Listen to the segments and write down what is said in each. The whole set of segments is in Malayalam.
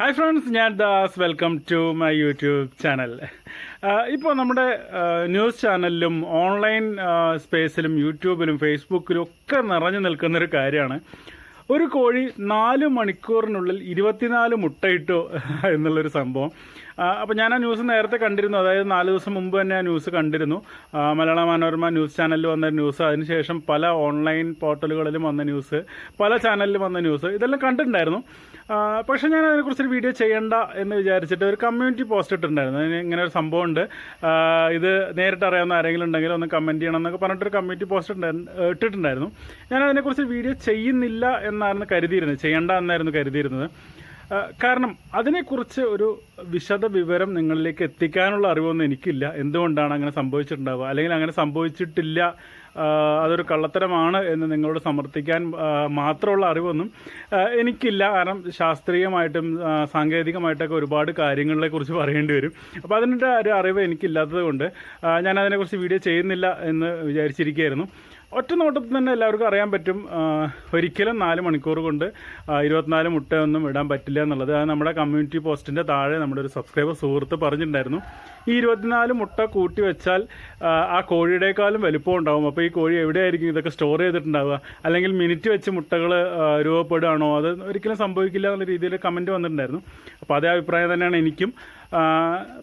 ഹായ് ഫ്രണ്ട്സ് ഞാൻ Das. Welcome to my YouTube channel ഇപ്പോൾ നമ്മുടെ ന്യൂസ് ചാനലിലും ഓൺലൈൻ സ്പേസിലും യൂട്യൂബിലും ഫേസ്ബുക്കിലും ഒക്കെ നിറഞ്ഞു നിൽക്കുന്നൊരു കാര്യമാണ്. ഒരു കോഴി നാല് മണിക്കൂറിനുള്ളിൽ ഇരുപത്തിനാല് മുട്ടയിട്ടു എന്നുള്ളൊരു സംഭവം. അപ്പോൾ ഞാൻ ആ ന്യൂസ് നേരത്തെ കണ്ടിരുന്നു. അതായത് നാല് ദിവസം മുമ്പ് തന്നെ ആ ന്യൂസ് കണ്ടിരുന്നു. മലയാള മനോരമ ന്യൂസ് ചാനലിൽ വന്ന ന്യൂസ് അതിനുശേഷം പല ഓൺലൈൻ പോർട്ടലുകളിലും വന്ന ന്യൂസ് പല ചാനലിലും വന്ന ന്യൂസ് ഇതെല്ലാം കണ്ടിട്ടുണ്ടായിരുന്നു. പക്ഷെ ഞാൻ അതിനെക്കുറിച്ചൊരു വീഡിയോ ചെയ്യണ്ട എന്ന് വിചാരിച്ചിട്ട് ഒരു കമ്മ്യൂണിറ്റി പോസ്റ്റ് ഇട്ടിട്ടുണ്ടായിരുന്നു. ഇങ്ങനെ ഒരു സംഭവം ഉണ്ട് ഇത് നേരിട്ട് അറിയാവുന്ന ആരെങ്കിലും ഉണ്ടെങ്കിൽ ഒന്ന് കമന്റ് ചെയ്യണം എന്നൊക്കെ പറഞ്ഞിട്ടൊരു കമ്മ്യൂണിറ്റി പോസ്റ്റ് ഇട്ടിട്ടുണ്ടായിരുന്നു. ഞാൻ അതിനെക്കുറിച്ച് വീഡിയോ ചെയ്യുന്നില്ല എന്നായിരുന്നു കരുതിയിരുന്നത് ചെയ്യണ്ട എന്നായിരുന്നു കരുതിയിരുന്നത്. കാരണം അതിനെക്കുറിച്ച് ഒരു വിശദ വിവരം നിങ്ങളിലേക്ക് എത്തിക്കാനുള്ള അറിവൊന്നും എനിക്കില്ല. എന്തുകൊണ്ടാണ് അങ്ങനെ സംഭവിച്ചിട്ടുണ്ടാവുക? അല്ലെങ്കിൽ അങ്ങനെ സംഭവിച്ചിട്ടില്ല അതൊരു കള്ളത്തരമാണ് എന്ന് നിങ്ങളോട് സമർത്ഥിക്കാൻ മാത്രമുള്ള അറിവൊന്നും എനിക്കില്ല. കാരണം ശാസ്ത്രീയമായിട്ടും സാങ്കേതികമായിട്ടൊക്കെ ഒരുപാട് കാര്യങ്ങളെ കുറിച്ച് പറയേണ്ടി വരും. അപ്പോൾ അതിന്റെ ഒരു അറിവ് എനിക്കില്ലാത്തത് കൊണ്ട് ഞാൻ അതിനെക്കുറിച്ച് വീഡിയോ ചെയ്യുന്നില്ല എന്ന് വിചാരിച്ചിരിക്കുകയായിരുന്നു. ഒറ്റ നോട്ടത്തിൽ തന്നെ എല്ലാവർക്കും അറിയാൻ പറ്റും ഒരിക്കലും നാല് മണിക്കൂർ കൊണ്ട് ഇരുപത്തിനാല് മുട്ടയൊന്നും ഇടാൻ പറ്റില്ല എന്നുള്ളത്. അത് നമ്മുടെ കമ്മ്യൂണിറ്റി പോസ്റ്റിന്റെ താഴെ നമ്മുടെ ഒരു സബ്സ്ക്രൈബർ സുഹൃത്ത് പറഞ്ഞിട്ടുണ്ടായിരുന്നു. ഈ ഇരുപത്തിനാല് മുട്ട കൂട്ടി വെച്ചാൽ ആ, കോഴിയുടെക്കാളും വലുപ്പം ഉണ്ടാവും. അപ്പോൾ ഈ കോഴി എവിടെയായിരിക്കും ഇതൊക്കെ സ്റ്റോർ ചെയ്തിട്ടുണ്ടാവുക? അല്ലെങ്കിൽ മിനിറ്റ് വെച്ച് മുട്ടകൾ രൂപപ്പെടുകയാണോ? അത് ഒരിക്കലും സംഭവിക്കില്ല എന്നുള്ള രീതിയിൽ കമന്റ് വന്നിട്ടുണ്ടായിരുന്നു. അപ്പോൾ അതേ അഭിപ്രായം തന്നെയാണ് എനിക്കും.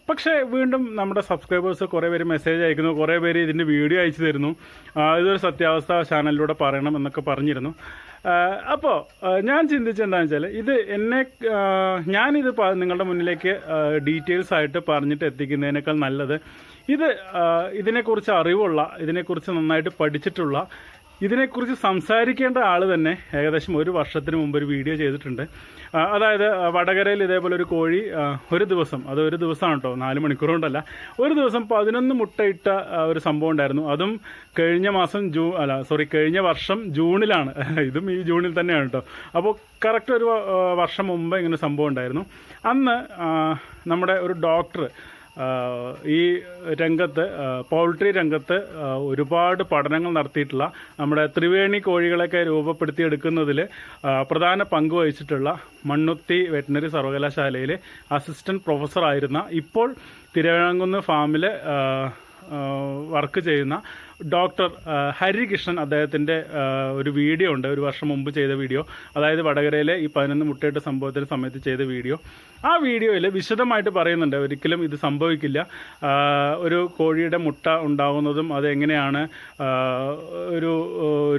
പക്ഷേ വീണ്ടും നമ്മുടെ സബ്സ്ക്രൈബേഴ്സ് കുറേ പേര് മെസ്സേജ് അയക്കുന്നു കുറേ പേര് ഇതിന്റെ വീഡിയോ അയച്ചു തരുന്നു. ഇതൊരു സത്യാവസ്ഥ ചാനലിലൂടെ പറയണം എന്നൊക്കെ പറഞ്ഞിരുന്നു. അപ്പോൾ ഞാൻ ചിന്തിച്ചെന്താണെന്ന് വെച്ചാൽ ഇത് എന്നെ ഞാനിത് നിങ്ങളുടെ മുന്നിലേക്ക് ഡീറ്റെയിൽസ് ആയിട്ട് പറഞ്ഞിട്ട് എത്തിക്കുന്നതിനേക്കാൾ നല്ലത് ഇത് ഇതിനെക്കുറിച്ച് അറിവുള്ള ഇതിനെക്കുറിച്ച് നന്നായിട്ട് പഠിച്ചിട്ടുള്ള ഇതിനെക്കുറിച്ച് സംസാരിക്കേണ്ട ആൾ തന്നെ ഏകദേശം ഒരു വർഷത്തിന് മുമ്പ് ഒരു വീഡിയോ ചെയ്തിട്ടുണ്ട്. അതായത് വടകരയിൽ ഇതേപോലെ ഒരു കോഴി ഒരു ദിവസം അത് ഒരു ദിവസമാണ് കേട്ടോ നാല് മണിക്കൂർ കൊണ്ടല്ല. ഒരു ദിവസം പതിനൊന്ന് മുട്ടയിട്ട ഒരു സംഭവം ഉണ്ടായിരുന്നു. അതും കഴിഞ്ഞ മാസം ജൂ അല്ല സോറി കഴിഞ്ഞ വർഷം ജൂണിലാണ്. ഇതും ഈ ജൂണിൽ തന്നെയാണ് കേട്ടോ. അപ്പോൾ കറക്റ്റ് ഒരു വർഷം മുമ്പ് ഇങ്ങനെ സംഭവം ഉണ്ടായിരുന്നു. അന്ന് നമ്മുടെ ഒരു ഡോക്ടർ ഈ രംഗത്ത് പൗൾട്രി രംഗത്ത് ഒരുപാട് പഠനങ്ങൾ നടത്തിയിട്ടുള്ള നമ്മുടെ ത്രിവേണി കോഴികളൊക്കെ രൂപപ്പെടുത്തിയെടുക്കുന്നതിൽ പ്രധാന പങ്ക് വഹിച്ചിട്ടുള്ള മണ്ണുത്തി വെറ്റിനറി സർവകലാശാലയിലെ അസിസ്റ്റന്റ് പ്രൊഫസറായിരുന്ന ഇപ്പോൾ തിരുവനന്തപുരം ഫാമിൽ വർക്ക് ചെയ്യുന്ന ഡോക്ടർ ഹരികൃഷ്ണൻ അദ്ദേഹത്തിന്റെ ഒരു വീഡിയോ ഉണ്ട്. ഒരു വർഷം മുമ്പ് ചെയ്ത വീഡിയോ. അതായത് വടകരയിലെ ഈ പതിനൊന്ന് മുട്ടയിട്ട സംഭവത്തിന് സമയത്ത് ചെയ്ത വീഡിയോ. ആ വീഡിയോയിൽ വിശദമായിട്ട് പറയുന്നുണ്ട്. ഒരിക്കലും ഇത് സംഭവിക്കില്ല. ഒരു കോഴിയുടെ മുട്ട ഉണ്ടാകുന്നതും അതെങ്ങനെയാണ് എങ്ങനെയാണ് ഒരു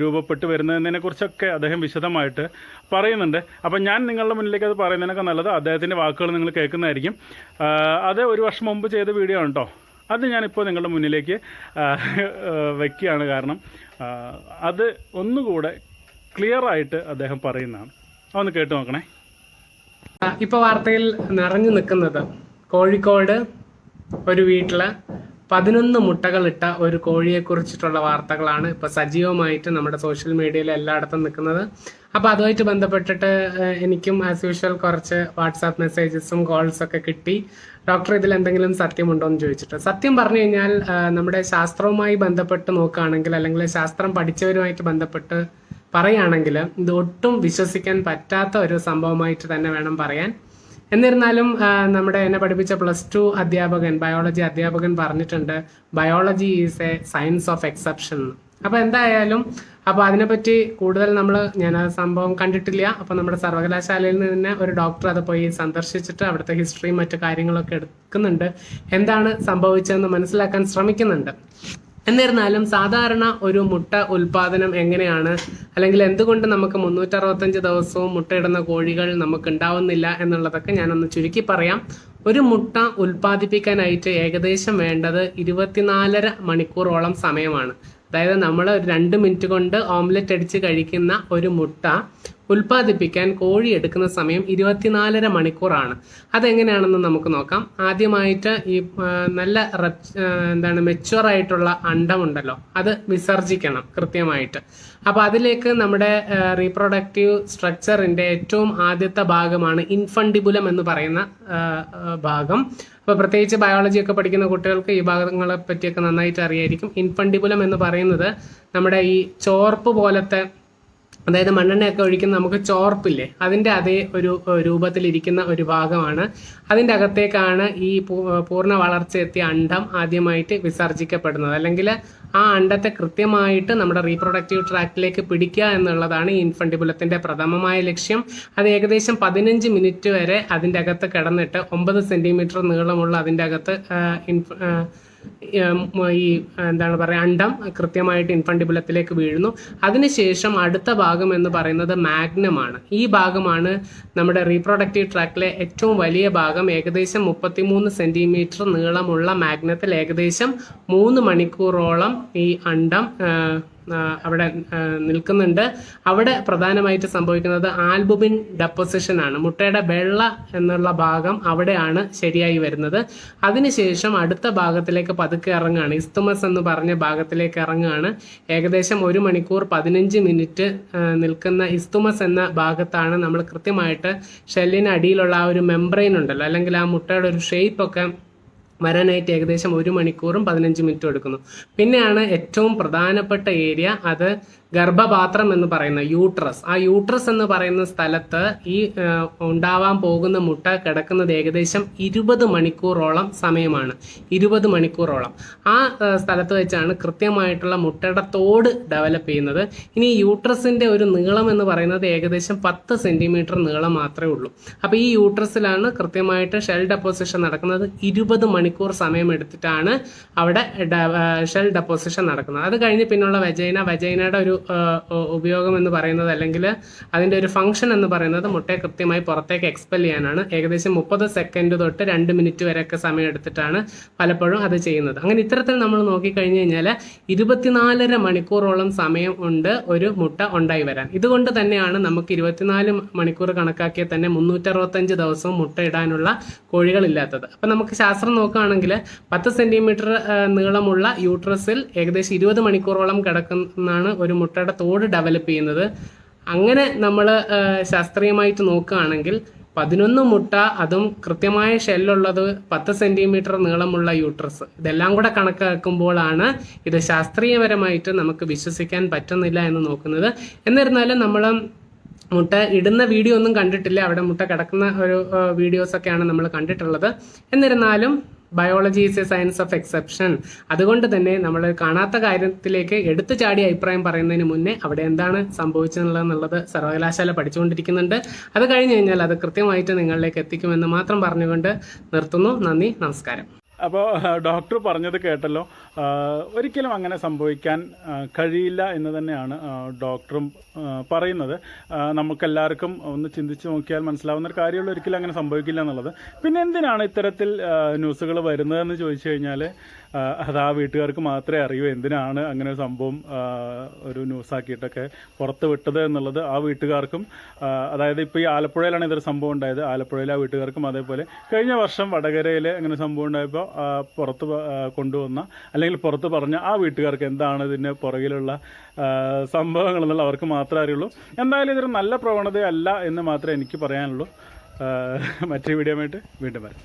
രൂപപ്പെട്ട് വരുന്നതിനെ കുറിച്ചൊക്കെ അദ്ദേഹം വിശദമായിട്ട് പറയുന്നുണ്ട്. അപ്പം ഞാൻ നിങ്ങളുടെ മുന്നിലേക്ക് അത് പറയുന്നതിനൊക്കെ നല്ലത് അദ്ദേഹത്തിന്റെ വാക്കുകൾ നിങ്ങൾ കേൾക്കുന്നതായിരിക്കും. അത് ഒരു വർഷം മുമ്പ് ചെയ്ത വീഡിയോ ആണ് കേട്ടോ അത് ഞാനിപ്പോൾ നിങ്ങളുടെ മുന്നിലേക്ക് വയ്ക്കുകയാണ് കാരണം അത് ഒന്നുകൂടെ ക്ലിയർ ആയിട്ട് അദ്ദേഹം പറയുന്നതാണ്. ഒന്ന് കേട്ട് നോക്കണേ. ഇപ്പൊ വാർത്തയിൽ നിറഞ്ഞു നിൽക്കുന്നത് കോഴിക്കോട് ഒരു വീട്ടിൽ പതിനൊന്ന് മുട്ടകളിട്ട ഒരു കോഴിയെ കുറിച്ചിട്ടുള്ള വാർത്തകളാണ് ഇപ്പൊ സജീവമായിട്ട് നമ്മുടെ സോഷ്യൽ മീഡിയയിൽ എല്ലായിടത്തും നിൽക്കുന്നത്. അപ്പൊ അതുമായിട്ട് ബന്ധപ്പെട്ടിട്ട് എനിക്കും ആസ് യൂഷ്വൽ കുറച്ച് വാട്സാപ്പ് മെസ്സേജസും കോൾസ് ഒക്കെ കിട്ടി. ഡോക്ടർ ഇതിൽ എന്തെങ്കിലും സത്യമുണ്ടോ എന്ന് ചോദിച്ചിട്ട്. സത്യം പറഞ്ഞു കഴിഞ്ഞാൽ നമ്മുടെ ശാസ്ത്രവുമായി ബന്ധപ്പെട്ട് നോക്കുകയാണെങ്കിൽ അല്ലെങ്കിൽ ശാസ്ത്രം പഠിച്ചവരുമായിട്ട് ബന്ധപ്പെട്ട് പറയുകയാണെങ്കിൽ ഇത് ഒട്ടും വിശ്വസിക്കാൻ പറ്റാത്ത ഒരു സംഭവമായിട്ട് തന്നെ വേണം പറയാൻ. എന്നിരുന്നാലും നമ്മുടെ എന്നെ പഠിപ്പിച്ച പ്ലസ് ടു അധ്യാപകൻ ബയോളജി അധ്യാപകൻ പറഞ്ഞിട്ടുണ്ട് biology is a science of exception അപ്പൊ എന്തായാലും അപ്പൊ അതിനെപ്പറ്റി കൂടുതൽ നമ്മൾ ഞാൻ ആ സംഭവം കണ്ടിട്ടില്ല. അപ്പൊ നമ്മുടെ സർവകലാശാലയിൽ നിന്ന് തന്നെ ഒരു ഡോക്ടർ അത് പോയി സന്ദർശിച്ചിട്ട് അവിടുത്തെ ഹിസ്റ്ററിയും മറ്റു കാര്യങ്ങളൊക്കെ എടുക്കുന്നുണ്ട്. എന്താണ് സംഭവിച്ചതെന്ന് മനസ്സിലാക്കാൻ ശ്രമിക്കുന്നുണ്ട്. എന്നിരുന്നാലും സാധാരണ ഒരു മുട്ട ഉൽപാദനം എങ്ങനെയാണ്? അല്ലെങ്കിൽ എന്തുകൊണ്ട് നമുക്ക് മുന്നൂറ്ററുപത്തഞ്ച് ദിവസവും മുട്ടയിടുന്ന കോഴികൾ നമുക്ക് ഉണ്ടാവുന്നില്ല എന്നുള്ളതൊക്കെ ഞാനൊന്ന് ചുരുക്കി പറയാം. ഒരു മുട്ട ഉൽപ്പാദിപ്പിക്കാനായിട്ട് ഏകദേശം വേണ്ടത് ഇരുപത്തിനാലര മണിക്കൂറോളം സമയമാണ്. അതായത് നമ്മൾ രണ്ട് മിനിറ്റ് കൊണ്ട് ഓംലെറ്റ് അടിച്ച് കഴിക്കുന്ന ഒരു മുട്ട ഉൽപ്പാദിപ്പിക്കാൻ കോഴി എടുക്കുന്ന സമയം ഇരുപത്തിനാലര മണിക്കൂറാണ്. അതെങ്ങനെയാണെന്ന് നമുക്ക് നോക്കാം. ആദ്യമായിട്ട് ഈ നല്ല എന്താണ് മെച്ചുവർ ആയിട്ടുള്ള അണ്ടമുണ്ടല്ലോ. അത് വിസർജിക്കണം കൃത്യമായിട്ട്. അപ്പോൾ അതിലേക്ക് നമ്മുടെ റീപ്രൊഡക്റ്റീവ് സ്ട്രക്ചറിന്റെ ഏറ്റവും ആദ്യത്തെ ഭാഗമാണ് ഇൻഫണ്ടിബുലം എന്ന് പറയുന്ന ഭാഗം. അപ്പോൾ പ്രത്യേകിച്ച് ബയോളജി ഒക്കെ പഠിക്കുന്ന കുട്ടികൾക്ക് ഈ ഭാഗങ്ങളെ പറ്റിയൊക്കെ നന്നായിട്ട് അറിയായിരിക്കും. ഇൻഫണ്ടിബുലം എന്ന് പറയുന്നത് നമ്മുടെ ഈ ചോർപ്പ് പോലത്തെ അതായത് മണ്ണെണ്ണയൊക്കെ ഒഴിക്കുന്ന നമുക്ക് ചോർപ്പില്ലേ? അതിന്റെ അതേ ഒരു രൂപത്തിലിരിക്കുന്ന ഒരു ഭാഗമാണ്. അതിന്റെ അകത്തേക്കാണ് ഈ പൂർണ വളർച്ചയെത്തിയ അണ്ഡം ആദ്യമായിട്ട് വിസർജിക്കപ്പെടുന്നത്. അല്ലെങ്കിൽ ആ അണ്ഡത്തെ കൃത്യമായിട്ട് നമ്മുടെ റീപ്രൊഡക്റ്റീവ് ട്രാക്റ്റിലേക്ക് പിടിക്കുക എന്നുള്ളതാണ് ഈ ഇൻഫണ്ടിബുലത്തിന്റെ പ്രഥമമായ ലക്ഷ്യം. അത് ഏകദേശം പതിനഞ്ച് മിനിറ്റ് വരെ അതിന്റെ അകത്ത് കിടന്നിട്ട് ഒമ്പത് സെന്റിമീറ്റർ നീളമുള്ള അതിന്റെ അകത്ത് ഇൻഫ- ഈ എന്താണ് പറയുക അണ്ടം കൃത്യമായിട്ട് ഇൻഫണ്ടിബുലത്തിലേക്ക് വീഴുന്നു. അതിനുശേഷം അടുത്ത ഭാഗം എന്ന് പറയുന്നത് മാഗ്നമാണ്. ഈ ഭാഗമാണ് നമ്മുടെ റീപ്രൊഡക്റ്റീവ് ട്രാക്കിലെ ഏറ്റവും വലിയ ഭാഗം. ഏകദേശം മുപ്പത്തിമൂന്ന് സെന്റിമീറ്റർ നീളമുള്ള മാഗ്നത്തിൽ ഏകദേശം മൂന്ന് മണിക്കൂറോളം ഈ അണ്ടം അവിടെ നിൽക്കുന്നുണ്ട്. അവിടെ പ്രധാനമായിട്ട് സംഭവിക്കുന്നത് ആൽബുമിൻ ഡെപ്പോസിഷൻ ആണ്. മുട്ടയുടെ വെള്ള എന്നുള്ള ഭാഗം അവിടെയാണ് ശരിയായി വരുന്നത്. അതിനുശേഷം അടുത്ത ഭാഗത്തിലേക്ക് പതുക്കെ ഇറങ്ങുകയാണ്. ഇസ്തുമസ് എന്ന് പറഞ്ഞ ഭാഗത്തിലേക്ക് ഇറങ്ങുകയാണ്. ഏകദേശം ഒരു മണിക്കൂർ പതിനഞ്ച് മിനിറ്റ് നിൽക്കുന്ന ഇസ്തുമസ് എന്ന ഭാഗത്താണ് നമ്മൾ കൃത്യമായിട്ട് ഷെല്ലിന് അടിയിലുള്ള ആ ഒരു മെംബ്രെയിൻ ഉണ്ടല്ലോ. അല്ലെങ്കിൽ ആ മുട്ടയുടെ ഒരു ഷേപ്പ് ഒക്കെ വരാനായിട്ട് ഏകദേശം ഒരു മണിക്കൂറും പതിനഞ്ച് മിനിറ്റും എടുക്കുന്നു. പിന്നെയാണ് ഏറ്റവും പ്രധാനപ്പെട്ട ഏരിയ അത് ഗർഭപാത്രം എന്ന് പറയുന്ന യൂട്രസ്. ആ യൂട്രസ് എന്ന് പറയുന്ന സ്ഥലത്ത് ഈ ഉണ്ടാവാൻ പോകുന്ന മുട്ട കിടക്കുന്നത് ഏകദേശം ഇരുപത് മണിക്കൂറോളം സമയമാണ്. ഇരുപത് മണിക്കൂറോളം. ആ സ്ഥലത്ത് വെച്ചാണ് കൃത്യമായിട്ടുള്ള മുട്ടയുടെ തോട് ഡെവലപ്പ് ചെയ്യുന്നത്. ഇനി യൂട്രസിന്റെ ഒരു നീളം എന്ന് പറയുന്നത് ഏകദേശം പത്ത് സെന്റിമീറ്റർ നീളം മാത്രമേ ഉള്ളൂ. അപ്പോൾ ഈ യൂട്രസിലാണ് കൃത്യമായിട്ട് ഷെൽ ഡെപ്പോസിഷൻ നടക്കുന്നത് ഇരുപത് മണിക്കൂർ സമയം എടുത്തിട്ടാണ് അവിടെ ഷെൽ ഡെപ്പോസിഷൻ നടക്കുന്നത്. അത് കഴിഞ്ഞ് പിന്നുള്ള വജൈന വജൈനയുടെ ഒരു ഉപയോഗം എന്ന് പറയുന്നത് അല്ലെങ്കിൽ അതിന്റെ ഒരു ഫംഗ്ഷൻ എന്ന് പറയുന്നത് മുട്ടയെ കൃത്യമായി പുറത്തേക്ക് എക്സ്പെൽ ചെയ്യാനാണ്. ഏകദേശം മുപ്പത് സെക്കൻഡ് തൊട്ട് രണ്ട് മിനിറ്റ് വരെയൊക്കെ സമയം എടുത്തിട്ടാണ് പലപ്പോഴും അത് ചെയ്യുന്നത്. അങ്ങനെ ഇത്തരത്തിൽ നമ്മൾ നോക്കിക്കഴിഞ്ഞ് കഴിഞ്ഞാൽ ഇരുപത്തിനാലര മണിക്കൂറോളം സമയം ഉണ്ട് ഒരു മുട്ട ഉണ്ടായി വരാൻ. ഇതുകൊണ്ട് തന്നെയാണ് നമുക്ക് ഇരുപത്തിനാല് മണിക്കൂർ കണക്കാക്കിയാൽ തന്നെ മുന്നൂറ്ററുപത്തഞ്ച് ദിവസവും മുട്ട ഇടാനുള്ള കോഴികളില്ലാത്തത് അപ്പം നമുക്ക് ശാസ്ത്രം നോക്കുകയാണെങ്കിൽ പത്ത് സെന്റിമീറ്റർ നീളമുള്ള യൂട്രസിൽ ഏകദേശം ഇരുപത് മണിക്കൂറോളം കിടക്കുന്നതാണ് ഒരു മുട്ടയുടെ തോട് ഡെവലപ്പ് ചെയ്യുന്നത്. അങ്ങനെ നമ്മൾ ശാസ്ത്രീയമായിട്ട് നോക്കുകയാണെങ്കിൽ പതിനൊന്ന് മുട്ട അതും കൃത്യമായ ഷെല്ലുള്ളത് പത്ത് സെന്റിമീറ്റർ നീളമുള്ള യൂട്രസ് ഇതെല്ലാം കൂടെ കണക്കാക്കുമ്പോഴാണ് ഇത് ശാസ്ത്രീയപരമായിട്ട് നമുക്ക് വിശ്വസിക്കാൻ പറ്റുന്നില്ല എന്ന് നോക്കുന്നത്. എന്നിരുന്നാലും നമ്മൾ മുട്ട ഇടുന്ന വീഡിയോ ഒന്നും കണ്ടിട്ടില്ല. അവിടെ മുട്ട കിടക്കുന്ന ഒരു വീഡിയോസൊക്കെയാണ് നമ്മൾ കണ്ടിട്ടുള്ളത്. എന്നിരുന്നാലും biology is a science of exception അതുകൊണ്ട് തന്നെ നമ്മൾ കാണാത്ത കാര്യത്തിലേക്ക് എടുത്തു ചാടി അഭിപ്രായം പറയുന്നതിന് മുന്നേ അവിടെ എന്താണ് സംഭവിച്ചതെന്നുള്ളത് സർവകലാശാല പഠിച്ചുകൊണ്ടിരിക്കുന്നുണ്ട്. അത് കഴിഞ്ഞ് കഴിഞ്ഞാൽ അത് കൃത്യമായിട്ട് നിങ്ങളിലേക്ക് എത്തിക്കുമെന്ന് മാത്രം പറഞ്ഞുകൊണ്ട് നിർത്തുന്നു. നന്ദി നമസ്കാരം. അപ്പോൾ ഡോക്ടർ പറഞ്ഞത് കേട്ടല്ലോ. ഒരിക്കലും അങ്ങനെ സംഭവിക്കാൻ കഴിയില്ല എന്ന് തന്നെയാണ് ഡോക്ടറും പറയുന്നത്. നമുക്കെല്ലാവർക്കും ഒന്ന് ചിന്തിച്ച് നോക്കിയാൽ മനസ്സിലാവുന്ന ഒരു കാര്യമുള്ള ഒരിക്കലും അങ്ങനെ സംഭവിക്കില്ല എന്നുള്ളത്. പിന്നെ എന്തിനാണ് ഇത്തരത്തിൽ ന്യൂസുകൾ വരുന്നതെന്ന് ചോദിച്ചു കഴിഞ്ഞാൽ അത് ആ വീട്ടുകാർക്ക് മാത്രമേ അറിയൂ എന്തിനാണ് അങ്ങനെ ഒരു സംഭവം ഒരു ന്യൂസാക്കിയിട്ടൊക്കെ പുറത്ത് വിട്ടത് എന്നുള്ളത് ആ വീട്ടുകാർക്കും അതായത് ഇപ്പോൾ ഈ ആലപ്പുഴയിലാണ് ഇതൊരു സംഭവം ഉണ്ടായത്. ആലപ്പുഴയിലെ ആ വീട്ടുകാർക്കും അതേപോലെ കഴിഞ്ഞ വർഷം വടകരയിൽ അങ്ങനെ സംഭവം ഉണ്ടായപ്പോൾ പുറത്ത് കൊണ്ടുവന്ന അല്ലെങ്കിൽ പുറത്ത് പറഞ്ഞ ആ വീട്ടുകാർക്ക് എന്താണ് ഇതിന് പുറകിലുള്ള സംഭവങ്ങൾ എന്നുള്ള അവർക്ക് മാത്രമേ അറിയുള്ളൂ. എന്തായാലും ഇതൊരു നല്ല പ്രവണതയല്ല എന്ന് മാത്രമേ എനിക്ക് പറയാനുള്ളൂ. മറ്റൊരു വീഡിയോ ആയിട്ട് വീണ്ടും വരാം.